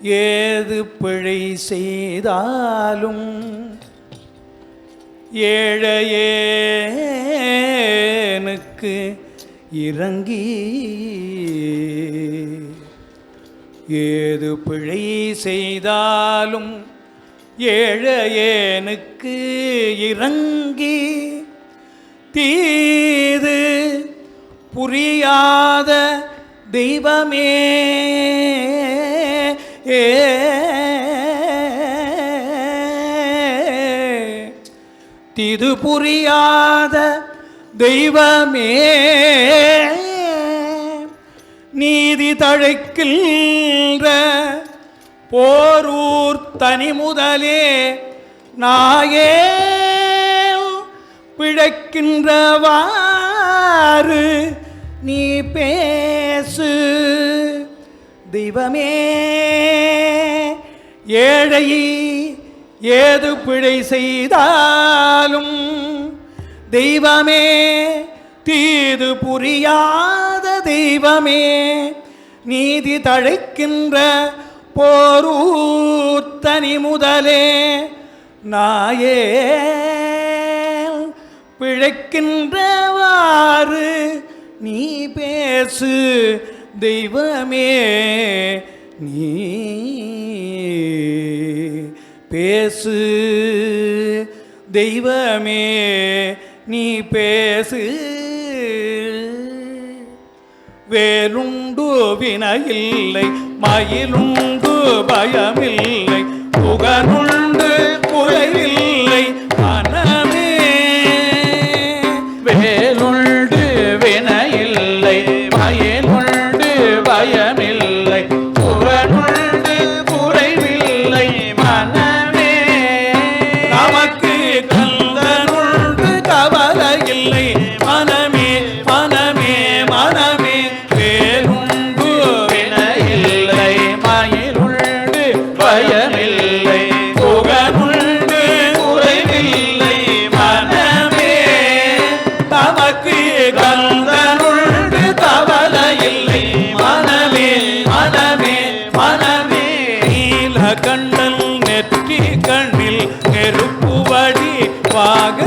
ஏது பிழை செய்தாலும் ஏழையேனுக்கு இறங்கி ஏது பிழை செய்தாலும் ஏழையேனுக்கு இறங்கி தீது புரியாத தெய்வமே ஏ திது புரியாத தெய்வமே நீதி தழைக்கின்ற போரூர் தனி முதலே நாயே பிழைக்கின்றவாறு நீ பேசு. தெய்வமே. ஏழையை ஏது பிழை செய்தாலும் தெய்வமே தீது புரியாத தெய்வமே நீதி தழைக்கின்ற போரூத்தனி முதலே நாயே பிழைக்கின்றவாறு நீ பேசு தெய்வமே நீ பேசு. தெய்வமே நீ பேசு. வேலுண்டு வினையில்லை மயிலுண்டு பயமில்லை. ಯಾವಾಗ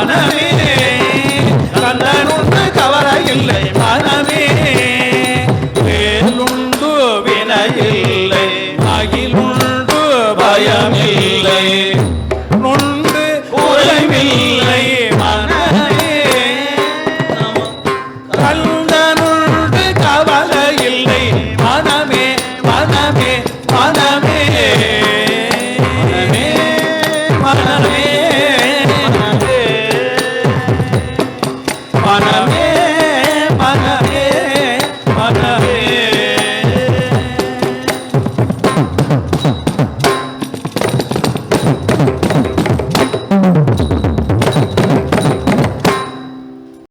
வினையில்லை Ananda.